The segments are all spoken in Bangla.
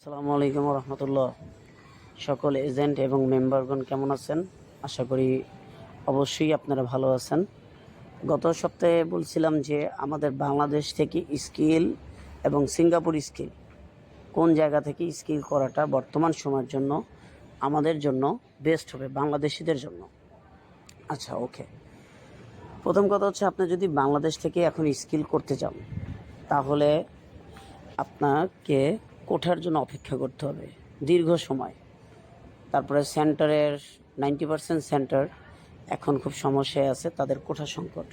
আসসালামু আলাইকুম রহমতুল্লাহ সকল এজেন্ট এবং মেম্বারগণ কেমন আছেন? আশা করি অবশ্যই আপনারা ভালো আছেন। গত সপ্তাহে বলছিলাম যে আমাদের বাংলাদেশ থেকে স্কিল এবং সিঙ্গাপুর স্কিল, কোন জায়গা থেকে স্কিল করাটা বর্তমান সময়ের জন্য আমাদের জন্য বেস্ট হবে, বাংলাদেশিদের জন্য। আচ্ছা ওকে। প্রথম কথা হচ্ছে আপনি যদি বাংলাদেশ থেকে এখন স্কিল করতে চান, তাহলে আপনাকে কোঠার জন্য অপেক্ষা করতে হবে। দীর্ঘ সময়। তারপরে সেন্টারের নাইনটি পার্সেন্ট সেন্টার এখন খুব সমস্যায় আছে তাদের কোঠা সংকট।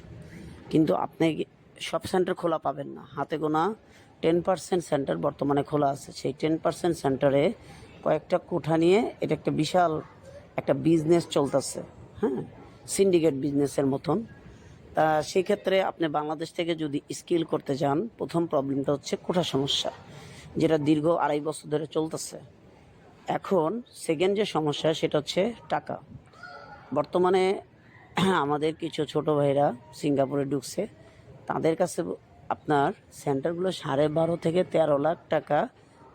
কিন্তু আপনি সব সেন্টার খোলা পাবেন না। হাতে গোনা টেন পার্সেন্ট সেন্টার বর্তমানে খোলা আছে। সেই টেন পার্সেন্ট সেন্টারে কয়েকটা কোঠা নিয়ে এটা একটা বিশাল একটা বিজনেস চলতেছে। হ্যাঁ সিন্ডিকেট বিজনেসের মতন। তা সেই ক্ষেত্রে আপনি বাংলাদেশ থেকে যদি স্কিল করতে যান, প্রথম প্রবলেমটা হচ্ছে কোঠা সমস্যা। যেটা দীর্ঘ আড়াই বছর ধরে চলতেছে। এখন সেকেন্ড যে সমস্যা সেটা হচ্ছে টাকা। বর্তমানে আমাদের কিছু ছোট ভাইরা সিঙ্গাপুরে ঢুকছে। তাদের কাছে আপনার সেন্টারগুলো সাড়ে বারো থেকে তেরো লাখ টাকা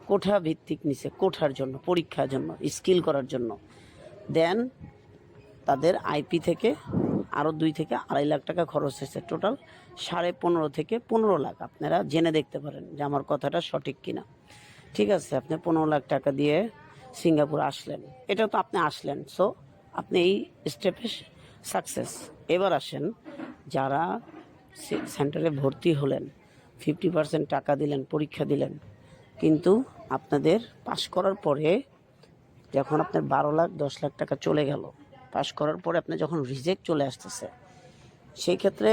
কোঠা ভিত্তিক নিছে, কোঠার জন্য, পরীক্ষার জন্য, স্কিল করার জন্য। দেন তাদের আইপি থেকে আরও দুই থেকে আড়াই লাখ টাকা খরচ হয়েছে টোটাল, সাড়ে পনেরো থেকে পনেরো লাখ। আপনারা জেনে দেখতে পারেন যে আমার কথাটা সঠিক কিনা। ঠিক আছে, আপনি পনেরো লাখ টাকা দিয়ে সিঙ্গাপুর আসলেন। এটা তো আপনি আসলেন সো আপনি এই স্টেপে সাকসেস এবার আসেন, যারা সেন্টারে ভর্তি হলেন ফিফটি পার্সেন্ট টাকা দিলেন, পরীক্ষা দিলেন, কিন্তু আপনাদের পাশ করার পরে যখন আপনার বারো লাখ, দশ লাখ টাকা চলে গেল পাশ করার পরে আপনি যখন রিজেক্ট চলে আসতেছে, সেই ক্ষেত্রে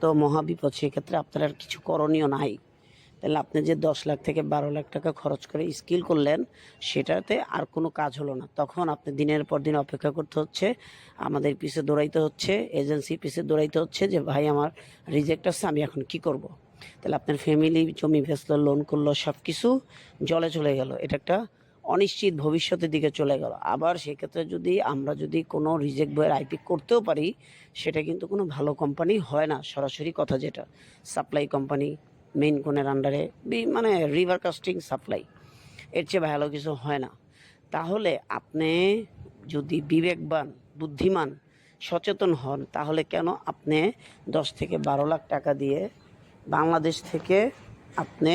তো মহাবিপদ, সেই ক্ষেত্রে আপনার আর কিছু করণীয় নাই। তাহলে আপনি যে দশ লাখ থেকে বারো লাখ টাকা খরচ করে স্কিল করলেন, সেটাতে আর কোনো কাজ হলো না। তখন আপনি দিনের পর দিন অপেক্ষা করতে হচ্ছে, আমাদের পিছে দৌড়াইতে হচ্ছে এজেন্সি পিছে দৌড়াইতে হচ্ছে যে, ভাই, আমার রিজেক্ট আসছে আমি এখন কি করব। তাহলে আপনার ফ্যামিলি জমি বেচলো লোন করল সব কিছু জলে চলে গেল। এটা একটা অনিশ্চিত ভবিষ্যতের দিকে চলে গেল। আবার সেক্ষেত্রে যদি আমরা যদি কোনো রিজেক্ট বইয়ের আইপি করতেও পারি, সেটা কিন্তু কোনো ভালো কোম্পানি হয় না। সরাসরি কথা যেটা সাপ্লাই কোম্পানি মেইন কোনের আন্ডারে মানে রিভার কাস্টিং সাপ্লাই এর চেয়ে ভালো কিছু হয় না। তাহলে আপনি যদি বিবেকবান, বুদ্ধিমান, সচেতন হন, তাহলে কেন আপনি দশ থেকে বারো লাখ টাকা দিয়ে বাংলাদেশ থেকে আপনি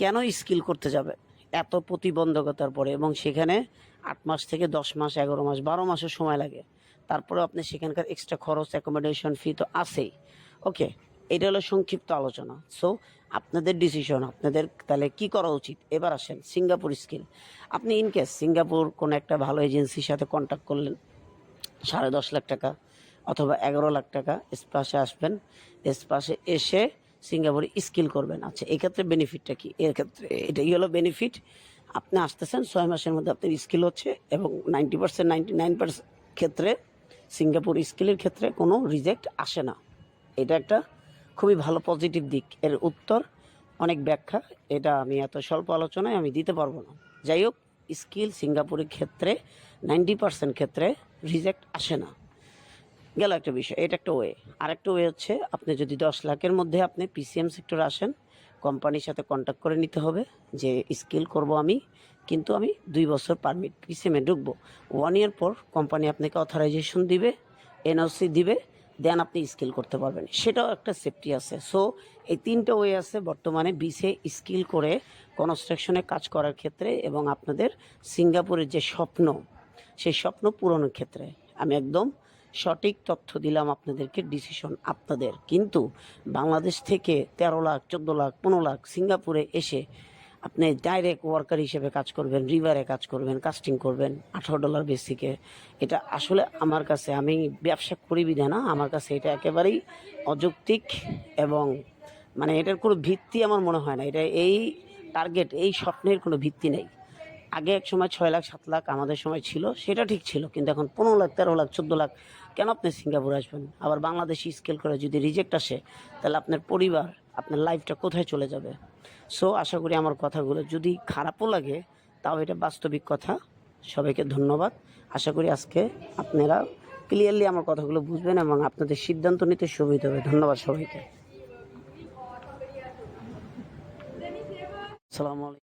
কেন স্কিল করতে যাবে এত প্রতিবন্ধকতার পরে এবং সেখানে আট মাস থেকে দশ মাস, এগারো মাস, বারো মাসের সময় লাগে। তারপরে আপনি সেখানকার এক্সট্রা খরচ অ্যাকোমোডেশন ফি তো আছেই। ওকে এটা হলো সংক্ষিপ্ত আলোচনা। সো আপনাদের ডিসিশন আপনাদের তাহলে কি করা উচিত? এবার আসেন সিঙ্গাপুর স্কিল আপনি ইন কেস সিঙ্গাপুর কোনো একটা ভালো এজেন্সির সাথে কন্ট্যাক্ট করলেন, সাড়ে দশ লাখ টাকা অথবা এগারো লাখ টাকা স্পাসে আসবেন স্পাসে এসে সিঙ্গাপুরে স্কিল করবেন। আচ্ছা এক্ষেত্রে বেনিফিটটা কি? এর ক্ষেত্রে এটাই হলো বেনিফিট আপনি আসতেছেন, ছয় মাসের মধ্যে আপনার স্কিল হচ্ছে এবং ninety percent ninety nine percent ক্ষেত্রে সিঙ্গাপুর স্কিলের ক্ষেত্রে কোনো রিজেক্ট আসে না। এটা একটা খুবই ভালো পজিটিভ দিক। এর উত্তর অনেক ব্যাখ্যা। এটা আমি এত স্বল্প আলোচনায় আমি দিতে পারব না। যাই হোক স্কিল সিঙ্গাপুরের ক্ষেত্রে নাইনটি পার্সেন্ট ক্ষেত্রে রিজেক্ট আসে না। গেল একটা বিষয়, এটা একটা ওয়ে আরেকটা ওয়ে হচ্ছে, আপনি যদি দশ লাখের মধ্যে আপনি পিসিএম সেক্টরে আসেন কোম্পানির সাথে কন্ট্যাক্ট করে নিতে হবে যে স্কিল করব আমি, কিন্তু আমি দুই বছর পারমিট পিসিএমে ঢুকবো। ওয়ান ইয়ার পর কোম্পানি আপনাকে অথরাইজেশন দিবে এনওসি দিবে দেন আপনি স্কিল করতে পারবেন। সেটাও একটা সেফটি আছে। সো এই তিনটা ওয়ে আছে বর্তমানে বিসে স্কিল করে কনস্ট্রাকশনে কাজ করার ক্ষেত্রে এবং আপনাদের সিঙ্গাপুরের যে স্বপ্ন, সেই স্বপ্ন পূরণের ক্ষেত্রে। আমি একদম সঠিক তথ্য দিলাম আপনাদেরকে ডিসিশন আপনাদের। কিন্তু বাংলাদেশ থেকে তেরো লাখ, চোদ্দ লাখ, পনেরো লাখ সিঙ্গাপুরে এসে আপনি ডাইরেক্ট ওয়ার্কার হিসেবে কাজ করবেন রিভারে কাজ করবেন কাস্টিং করবেন, আঠারো ডলার বেসিকে এটা আসলে আমার কাছে, আমি ব্যবসা করি না, আমার কাছে এটা একেবারেই অযৌক্তিক এবং মানে এটার কোনো ভিত্তি আমার মনে হয় না। এটা এই টার্গেট এই স্বপ্নের কোনো ভিত্তি নেই। আগে এক সময় ছয় লাখ, সাত লাখ আমাদের সময় ছিল, সেটা ঠিক ছিল, কিন্তু এখন পনেরো লাখ, তেরো লাখ, চোদ্দ লাখ, কেন আপনি সিঙ্গাপুর আসবেন? আবার বাংলাদেশি স্কেল করে যদি রিজেক্ট আসে, তাহলে আপনার পরিবার, আপনার লাইফটা কোথায় চলে যাবে? সো আশা করি আমার কথাগুলো যদি খারাপও লাগে, তাও এটা বাস্তবিক কথা। সবাইকে ধন্যবাদ। আশা করি আজকে আপনারা ক্লিয়ারলি আমার কথাগুলো বুঝবেন এবং আপনাদের সিদ্ধান্ত নিতে সুবিধা হবে। ধন্যবাদ সবাইকে। সালামু আলাইকুম।